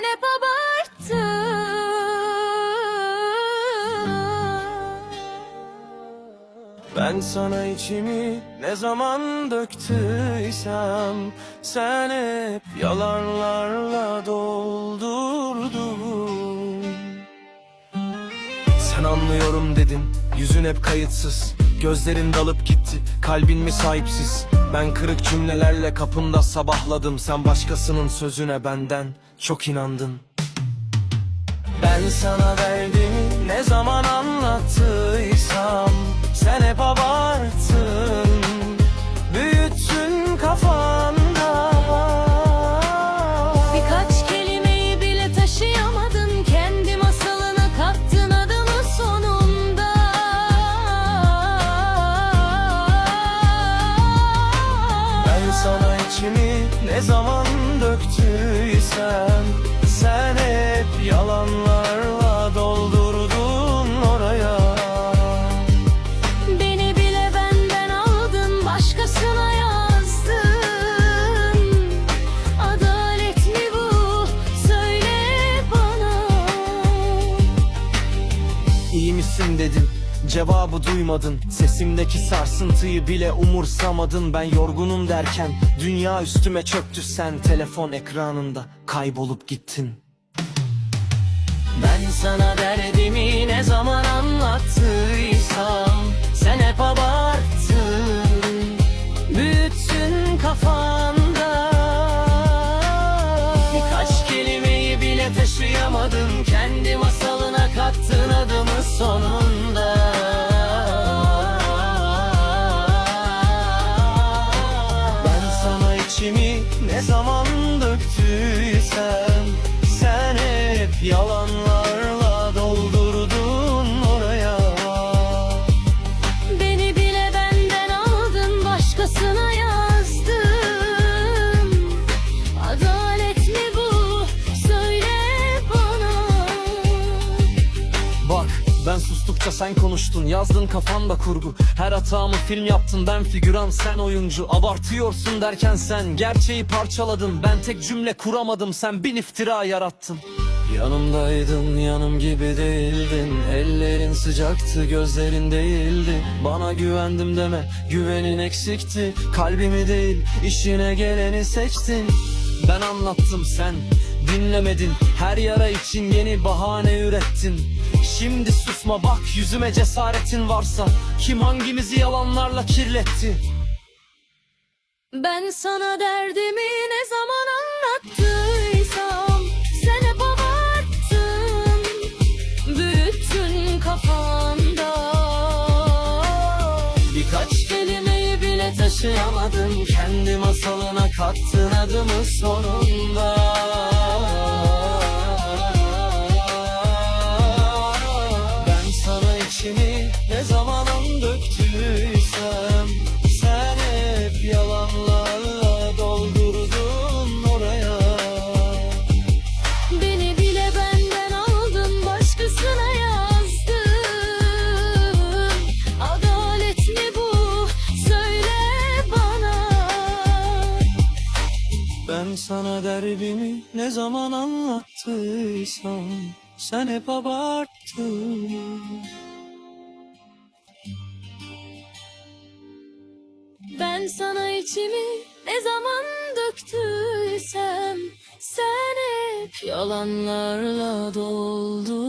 sen hep abarttın Ben sana içimi ne zaman döktüysem Sen hep yalanlarla doldurdun. Sen anlıyorum dedin Yüzün hep kayıtsız Gözlerin dalıp gitti Kalbin mi sahipsiz Ben kırık cümlelerle kapında sabahladım. Sen başkasının sözüne benden çok inandın. Ben sana derdimi ne zaman anlattıysam Sen hep abarttın zaman döktüysem Sen hep yalanlarla Cevabı duymadın. Sesimdeki sarsıntıyı bile umursamadın. Ben yorgunum derken Dünya üstüme çöktü. Sen Telefon ekranında kaybolup gittin. Ben sana derdimi ne zaman anlattıysam Sen hep abarttın. Büyüttün kafanda ne zaman döktüysem Sen hep yalanlarla sustukça sen konuştun Yazdın kafanda kurgu. Her hatamı film yaptın Ben figüran sen oyuncu. Abartıyorsun derken sen Gerçeği parçaladın. Ben tek cümle kuramadım Sen bin iftira yarattın. Yanımdaydın yanım gibi değildin. Ellerin sıcaktı gözlerin değildi. Bana güvendim deme güvenin eksikti. Kalbimi değil işine geleni seçtin. Ben anlattım sen dinlemedin. Her yara için yeni bahane ürettin Şimdi susma bak yüzüme cesaretin varsa. Kim hangimizi yalanlarla kirletti? Ben sana derdimi ne zaman anlattıysam Sen hep abarttın Büyüttün kafanda. Birkaç kelimeyi bile taşıyamadım Kendi masalına kattın adımı sonunda ne zaman döktüysem Sen hep yalanlarla doldurdun oraya. Beni bile benden aldın Başkasına yazdın. Adalet mi bu? Söyle bana. Ben sana derdimi ne zaman anlattıysam Sen hep abarttın Ben sana içimi ne zaman döktüysem Sen hep yalanlarla doldurdun